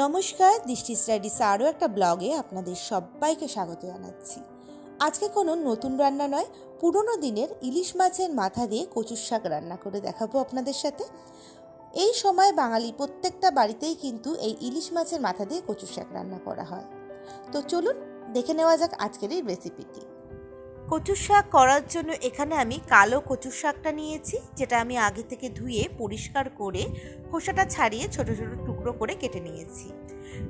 নমস্কার, দৃষ্টি স্টাডিস আরও একটা ব্লগে আপনাদের সবাইকে স্বাগত জানাচ্ছি। আজকে কোনো নতুন রান্না নয়, পুরনো দিনের ইলিশ মাছের মাথা দিয়ে কচুর শাক রান্না করে দেখাবো আপনাদের সাথে। এই সময় বাঙালি প্রত্যেকটা বাড়িতেই কিন্তু এই ইলিশ মাছের মাথা দিয়ে কচুর শাক রান্না করা হয়। তো চলুন, দেখে নেওয়া যাক আজকের এই রেসিপিটি কচুর শাক করার জন্য এখানে আমি কালো কচুর শাকটা নিয়েছি, যেটা আমি আগে থেকে ধুয়ে পরিষ্কার করে খোসাটা ছাড়িয়ে ছোট ছোট টুকরো করে কেটে নিয়েছি।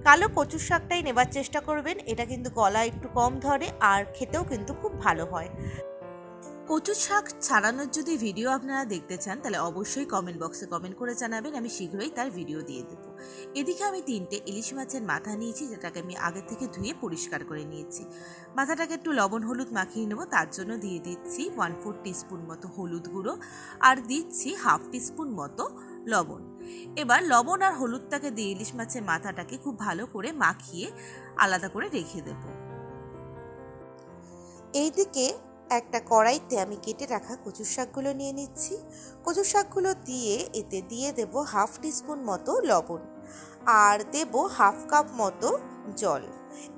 কালো কচুর শাকটাই নেবার চেষ্টা করবেন, এটা কিন্তু গলা একটু কম ধরে আর খেতেও কিন্তু খুব ভালো হয়। কচুর শাক ছাড়ানোর যদি ভিডিও আপনারা দেখতে চান, তাহলে অবশ্যই কমেন্ট বক্সে কমেন্ট করে জানাবেন, আমি শীঘ্রই তার ভিডিও দিয়ে দেবো। এদিকে আমি তিনটে ইলিশ মাছের মাথা নিয়েছি, যেটাকে আমি আগে থেকে ধুয়ে পরিষ্কার করে নিয়েছি। মাথাটাকে একটু লবণ হলুদ মাখিয়ে নেব, তার জন্য দিয়ে দিচ্ছি ওয়ান ফোর টিস্পুন মতো হলুদ গুঁড়ো, আর দিচ্ছি হাফ টিস্পুন মতো লবণ। এবার লবণ আর হলুদটাকে দিয়ে ইলিশ মাছের মাথাটাকে খুব ভালো করে মাখিয়ে আলাদা করে রেখে দেব। এইদিকে একটা কড়াইতে আমি কেটে রাখা কচুর শাকগুলো নিয়ে নিচ্ছি। কচুর শাকগুলো দিয়ে এতে দিয়ে দেব হাফ টিস্পুন মতো লবণ আর দেব হাফ কাপ মতো জল।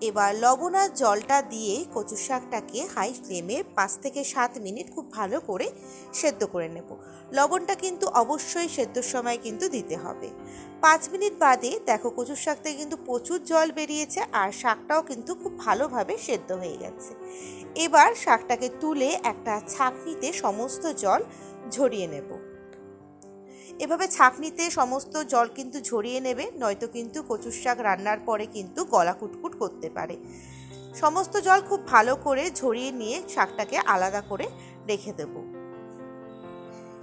এবার লবণ আর জলটা দিয়ে কচু শাকটাকে হাই ফ্লেমে পাঁচ থেকে সাত মিনিট খুব ভালো করে সেদ্ধ করে নেব। লবণটা কিন্তু অবশ্যই সেদ্ধর সময় কিন্তু দিতে হবে। পাঁচ মিনিট বাদে দেখো কচুর শাক থেকে কিন্তু প্রচুর জল বেরিয়েছে আর শাকটাও কিন্তু খুব ভালোভাবে সেদ্ধ হয়ে গেছে। এবার শাকটাকে তুলে একটা ছাঁকনিতে সমস্ত জল ঝরিয়ে নেব। এভাবে ছাঁকনিতে সমস্ত জল কিন্তু ঝরিয়ে নেবে, নয়তো কিন্তু কচুর শাক রান্নার পরে কিন্তু গলা কুটকুট করতে পারে। সমস্ত জল খুব ভালো করে ঝরিয়ে নিয়ে শাকটাকে আলাদা করে রেখে দেবো।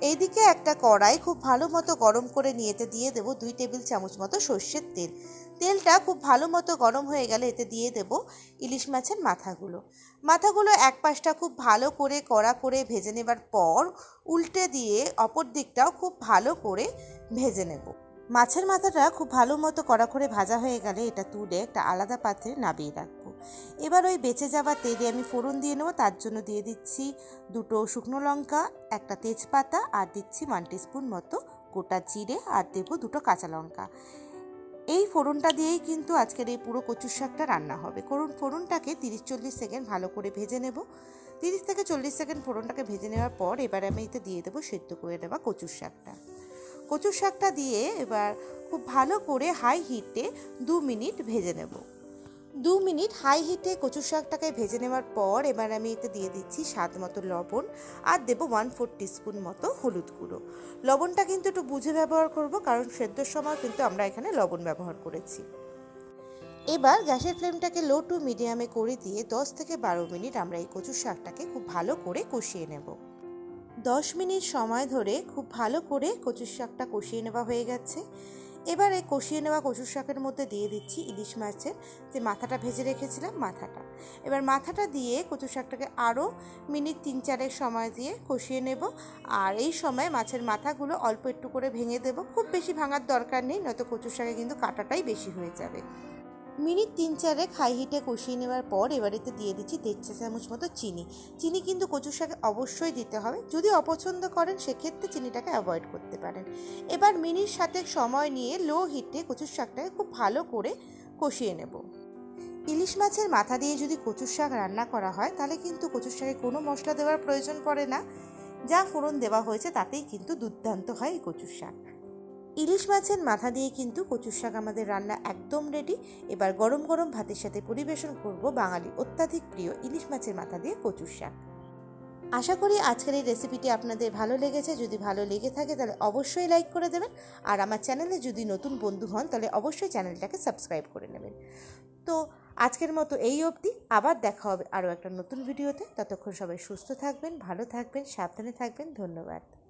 এইদিকে একটা কড়াই খুব ভালো মতো গরম করে নিয়েতে দিয়ে দেবো দুই টেবিল চামচ মতো সর্ষের তেল। তেলটা খুব ভালো মতো গরম হয়ে গেলে এতে দিয়ে দেব ইলিশ মাছের মাথাগুলো। মাথাগুলো এক পাশটা খুব ভালো করে কড়া করে ভেজে নেবার পর উল্টে দিয়ে অপর দিকটাও খুব ভালো করে ভেজে নেব। মাছের মাথাটা খুব ভালো মতো কড়া করে ভাজা হয়ে গেলে এটা তুলে একটা আলাদা পাত্রে নাবিয়ে রাখব। এবার ওই বেঁচে যাওয়া তেলে আমি ফোড়ন দিয়ে নেব, তার জন্য দিয়ে দিচ্ছি দুটো শুকনো লঙ্কা, একটা তেজপাতা আর দিচ্ছি ওয়ান টিস্পুন মতো গোটা জিরে আর দেবো দুটো কাঁচা লঙ্কা। এই ফোড়নটা দিয়েই কিন্তু আজকের এই পুরো কচুর শাকটা রান্না হবে। করুন ফোড়নটাকে তিরিশ চল্লিশ সেকেন্ড ভালো করে ভেজে নেব। তিরিশ থেকে চল্লিশ সেকেন্ড ফোড়নটাকে ভেজে নেওয়ার পর এবার আমি এতে দিয়ে দেবো সেদ্ধ করে নেওয়া কচুর শাকটা। কচুর শাকটা দিয়ে এবার খুব ভালো করে হাই হিটে দু মিনিট ভেজে নেব। দু মিনিট হাই হিটে কচুর শাকটাকে ভেজে নেওয়ার পর এবার আমি এতে দিয়ে দিচ্ছি স্বাদ মতো লবণ আর দেবো ওয়ান ফোর টিস্পুন মতো হলুদ গুঁড়ো। লবণটা কিন্তু একটু বুঝে ব্যবহার করব কারণ সেদ্ধর সময় কিন্তু আমরা এখানে লবণ ব্যবহার করেছি। এবার গ্যাসের ফ্লেমটাকে লো টু মিডিয়ামে করে দিয়ে দশ থেকে বারো মিনিট আমরা এই কচুর শাকটাকে খুব ভালো করে কষিয়ে নেব। দশ মিনিট সময় ধরে খুব ভালো করে কচুর শাকটা কষিয়ে নেওয়া হয়ে গেছে। এবার কষিয়ে নেওয়া কচুর শাকের মধ্যে দিয়ে দিচ্ছি ইলিশ মাছের যে মাথাটা ভেজে রেখেছিলাম মাথাটা। এবার মাথাটা দিয়ে কচুর শাকটাকে আরও মিনিট তিন চারেক সময় দিয়ে কষিয়ে নেব আর এই সময় মাছের মাথাগুলো অল্প একটু করে ভেঙে দেব। খুব বেশি ভাঙার দরকার নেই, নয়তো কচুর শাকে কিন্তু কাটাটাই বেশি হয়ে যাবে। মিনিট তিন চারেক হাই হিটে কষিয়ে নেওয়ার পর এবার এতে দিয়ে দিচ্ছি দেড় চা চামচ মতো চিনি। চিনি কিন্তু কচুর শাকে অবশ্যই দিতে হবে। যদি অপছন্দ করেন, সেক্ষেত্রে চিনিটাকে অ্যাভয়েড করতে পারেন। এবার মিনিট সাতেক সময় নিয়ে লো হিটে কচুর শাকটাকে খুব ভালো করে কষিয়ে নেব। ইলিশ মাছের মাথা দিয়ে যদি কচুর শাক রান্না করা হয়, তাহলে কিন্তু কচুর শাকে কোনো মশলা দেওয়ার প্রয়োজন পড়ে না। যা ফোড়ন দেওয়া হয়েছে, তাতেই কিন্তু দুর্দান্ত হয় এই কচুর শাক। ইলিশ মাছের মাথা দিয়ে কিন্তু কচুর শাক আমাদের রান্না একদম রেডি এবার গরম গরম ভাতের সাথে পরিবেশন করব বাঙালি অত্যাধিক প্রিয় ইলিশ মাছের মাথা দিয়ে কচুর শাক। আশা করি আজকের এই রেসিপিটি আপনাদের ভালো লেগেছে। যদি ভালো লেগে থাকে তাহলে অবশ্যই লাইক করে দেবেন। আর আমার চ্যানেলে যদি নতুন বন্ধু হন তাহলে অবশ্যই চ্যানেলটাকে সাবস্ক্রাইব করে নেবেন। তো আজকের মতো এই অবধি। আবার দেখা হবে আরও একটা নতুন ভিডিওতে ততক্ষণ সবাই সুস্থ থাকবেন, ভালো থাকবেন, সাবধানে থাকবেন। ধন্যবাদ।